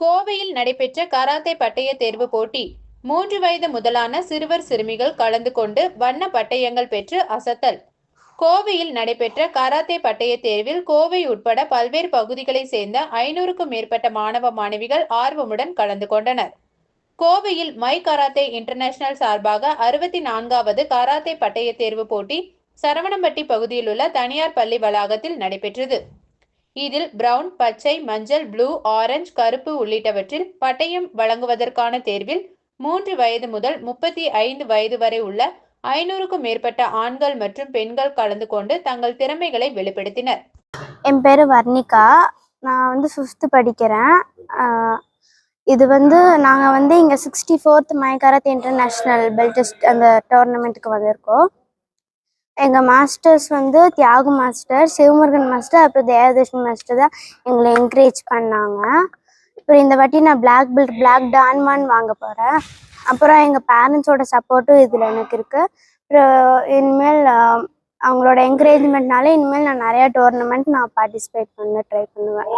கோவையில் நடைபெற்ற கராத்தே பட்டய தேர்வு போட்டி மூன்று வயது முதலான சிறுவர் சிறுமிகள் கலந்து கொண்டு வண்ண பட்டயங்கள் பெற்று அசத்தல். கோவையில் நடைபெற்ற கராத்தே பட்டய தேர்வில் கோவை உட்பட பல்வேறு பகுதிகளைச் சேர்ந்த ஐநூறுக்கும் மேற்பட்ட மாணவ மாணவிகள் ஆர்வமுடன் கலந்து கொண்டனர். கோவையில் மை கராத்தே இன்டர்நேஷனல் சார்பாக அறுபத்தி நான்காவது கராத்தே பட்டய தேர்வு போட்டி சரவணம்பட்டி பகுதியில் உள்ள தனியார் பள்ளி வளாகத்தில் நடைபெற்றது. இதில் பிரவுன் பச்சை மஞ்சள் ப்ளூ ஆரஞ்சு கருப்பு உள்ளிட்டவற்றில் பட்டயம் வழங்குவதற்கான தேர்வில் மூன்று வயது முதல் முப்பத்தி ஐந்து வயது வரை உள்ள ஐநூறுக்கும் மேற்பட்ட ஆண்கள் மற்றும் பெண்கள் கலந்து கொண்டு தங்கள் திறமைகளை வெளிப்படுத்தினர். என் பேர் வர்ணிகா. நான் வந்து ஃபிஃப்த்து படிக்கிறேன். இது வந்து நாங்கள் வந்து இங்கே சிக்ஸ்டி ஃபோர்த் மயக்காரத் இன்டர்நேஷ்னல் பெல்ட் அந்த டோர்னமெண்ட்டுக்கு வந்திருக்கோம். எங்கள் மாஸ்டர்ஸ் வந்து தியாகு மாஸ்டர் சிவமுருகன் மாஸ்டர் அப்புறம் தேவதர்ஷன் மாஸ்டர் தான் எங்களை என்கரேஜ் பண்ணாங்க. அப்புறம் இந்த வாட்டி நான் பிளாக் பெல்ட் பிளாக் டான்மான் வாங்க போகிறேன் அப்புறம் எங்கள் பேரண்ட்ஸோட சப்போர்ட்டும் இதில் எனக்கு இருக்குது அப்புறம் இனிமேல் அவங்களோட என்கரேஜ்மெண்ட்னால இனிமேல் நான் நிறையா டோர்னமெண்ட் நான் பார்ட்டிசிபேட் பண்ண ட்ரை பண்ணுவேன்.